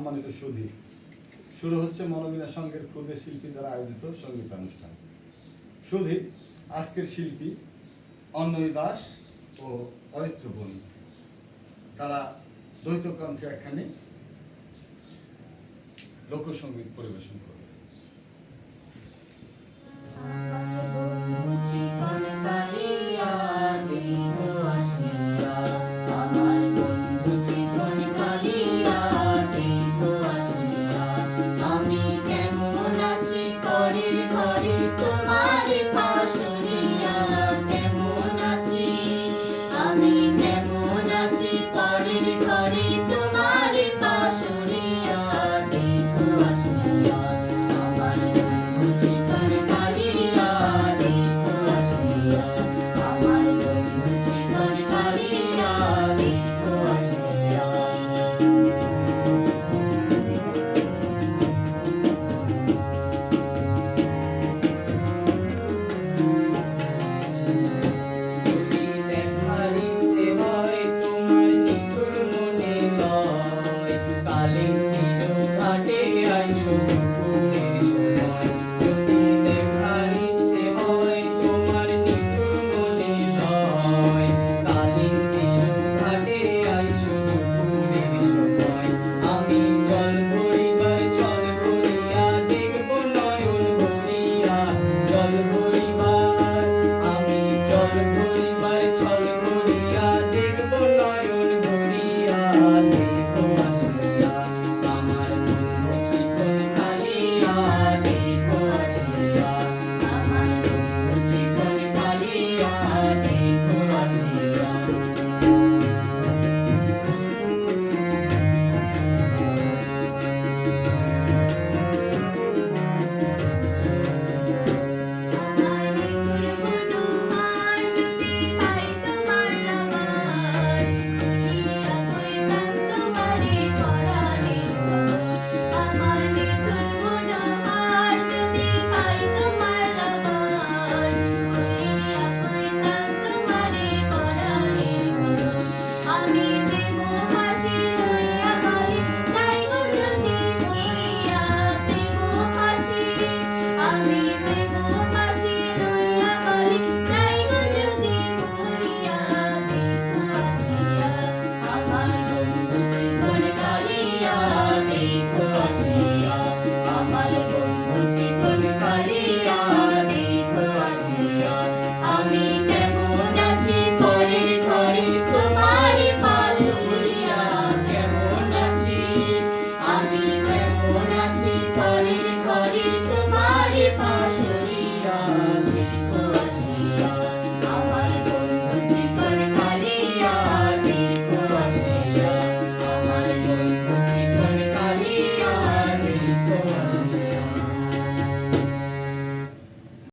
সম্মানিত সুধী। শুরু হচ্ছে মনোমিনা সংঘের ক্ষুদে শিল্পী দ্বারা আয়োজিত সঙ্গীতানুষ্ঠান সুধী, আজকের শিল্পী অন্নয় দাস ও অরিত্র বণিক। তারা দ্বৈত কণ্ঠে একখানি লোকসঙ্গীত পরিবেশন করে